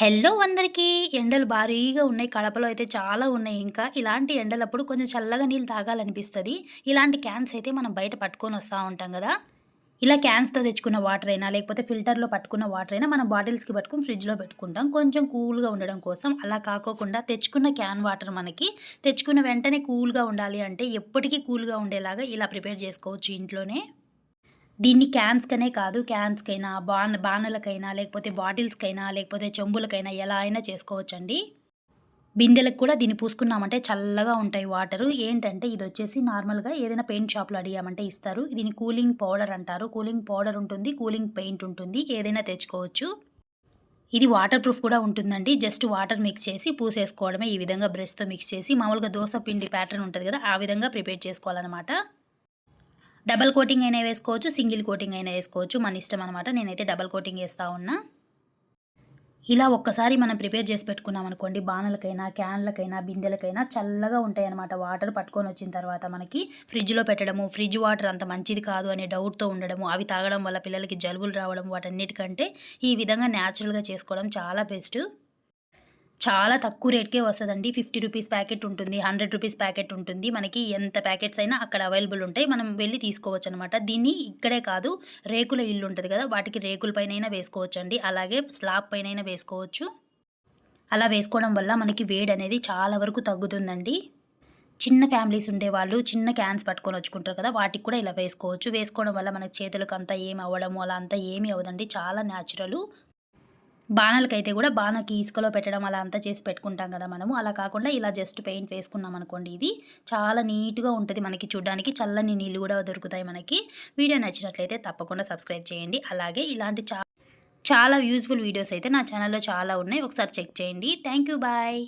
Hello అందరికీ ఎండలు భారీగా ఉన్నాయి. కడపలో అయితే చాలా ఉన్నాయి ఇంకా. ఇలాంటి ఎండలప్పుడు కొంచెం చల్లగా నీళ్ళు తాగాలనిపిస్తుంది. ఇలాంటి క్యాన్స్ అయితే మనం బయట పట్టుకొని వస్తూ ఉంటాం కదా. ఇలా క్యాన్స్తో తెచ్చుకున్న వాటర్ అయినా లేకపోతే ఫిల్టర్లో పట్టుకున్న వాటర్ అయినా మనం బాటిల్స్కి పట్టుకుని ఫ్రిడ్జ్లో పెట్టుకుంటాం. కొంచెం కూల్గా ఉండడం కోసం. అలా కాకోకుండా తెచ్చుకున్న క్యాన్ వాటర్ మనకి తెచ్చుకున్న వెంటనే కూల్గా ఉండాలి అంటే ఎప్పటికీ కూల్గా ఉండేలాగా ఇలా ప్రిపేర్ చేసుకోవచ్చు ఇంట్లోనే. దీన్ని క్యాన్స్కనే కాదు క్యాన్స్కైనా బాన్ బాణలకైనా లేకపోతే బాటిల్స్కైనా లేకపోతే చెంబులకైనా ఎలా అయినా చేసుకోవచ్చండి. బిందెలకు కూడా దీన్ని పూసుకున్నామంటే చల్లగా ఉంటాయి వాటరు. ఏంటంటే ఇది వచ్చేసి నార్మల్గా ఏదైనా పెయింట్ షాప్లో అడిగామంటే ఇస్తారు. దీని కూలింగ్ పౌడర్ అంటారు. కూలింగ్ పౌడర్ ఉంటుంది కూలింగ్ పెయింట్ ఉంటుంది ఏదైనా తెచ్చుకోవచ్చు. ఇది వాటర్ ప్రూఫ్ కూడా ఉంటుందండి. జస్ట్ వాటర్ మిక్స్ చేసి పూసేసుకోవడమే ఈ విధంగా బ్రష్తో మిక్స్ చేసి మామూలుగా దోశ పిండి ప్యాటర్న్ ఉంటుంది కదా ఆ విధంగా ప్రిపేర్ చేసుకోవాలన్నమాట. డబల్ కోటింగ్ అయినా వేసుకోవచ్చు సింగిల్ కోటింగ్ అయినా వేసుకోవచ్చు మన ఇష్టం అనమాట నేనైతే డబల్ కోటింగ్ వేస్తూ ఉన్నా. ఇలా ఒక్కసారి మనం ప్రిపేర్ చేసి పెట్టుకున్నాం అనుకోండి బాణలకైనా క్యాన్లకైనా బిందెలకైనా చల్లగా ఉంటాయి అనమాట వాటర్ పట్టుకొని వచ్చిన తర్వాత మనకి ఫ్రిడ్జ్లో పెట్టడము ఫ్రిడ్జ్ వాటర్ అంత మంచిది కాదు అనే డౌట్తో ఉండడము అవి తాగడం వల్ల పిల్లలకి జలుబులు రావడం వాటన్నిటికంటే ఈ విధంగా న్యాచురల్గా చేసుకోవడం చాలా బెస్ట్. చాలా తక్కువ రేట్కే వస్తుందండి. ఫిఫ్టీ రూపీస్ ప్యాకెట్ ఉంటుంది హండ్రెడ్ రూపీస్ ప్యాకెట్ ఉంటుంది. మనకి ఎంత ప్యాకెట్స్ అయినా అక్కడ అవైలబుల్ ఉంటాయి. మనం వెళ్ళి తీసుకోవచ్చు అనమాట దీన్ని ఇక్కడే కాదు రేకుల ఇల్లు ఉంటుంది కదా వాటికి రేకుల పైన వేసుకోవచ్చు అండి అలాగే స్లాబ్ పైన వేసుకోవచ్చు. అలా వేసుకోవడం వల్ల మనకి వేడి అనేది చాలా వరకు తగ్గుతుందండి. చిన్న ఫ్యామిలీస్ ఉండేవాళ్ళు చిన్న క్యాన్స్ పట్టుకొని వచ్చుకుంటారు కదా వాటికి కూడా ఇలా వేసుకోవచ్చు. వేసుకోవడం వల్ల మనకి చేతులకు అంతా ఏమి అవ్వడము అలా అంతా ఏమి అవ్వదండి. చాలా న్యాచురల్ బాణాలకైతే కూడా బాణకి ఇసుకలో పెట్టడం అలా అంతా చేసి పెట్టుకుంటాం కదా మనము. అలా కాకుండా ఇలా జస్ట్ పెయింట్ వేసుకున్నాం అనుకోండి ఇది. చాలా నీట్గా ఉంటుంది మనకి చూడడానికి. చల్లని నీళ్ళు కూడా దొరుకుతాయి మనకి. వీడియో నచ్చినట్లయితే తప్పకుండా సబ్స్క్రైబ్ చేయండి. అలాగే ఇలాంటి చా చాలా యూజ్ఫుల్ వీడియోస్ అయితే నా ఛానల్లో చాలా ఉన్నాయి. ఒకసారి చెక్ చేయండి. Thank you. బాయ్.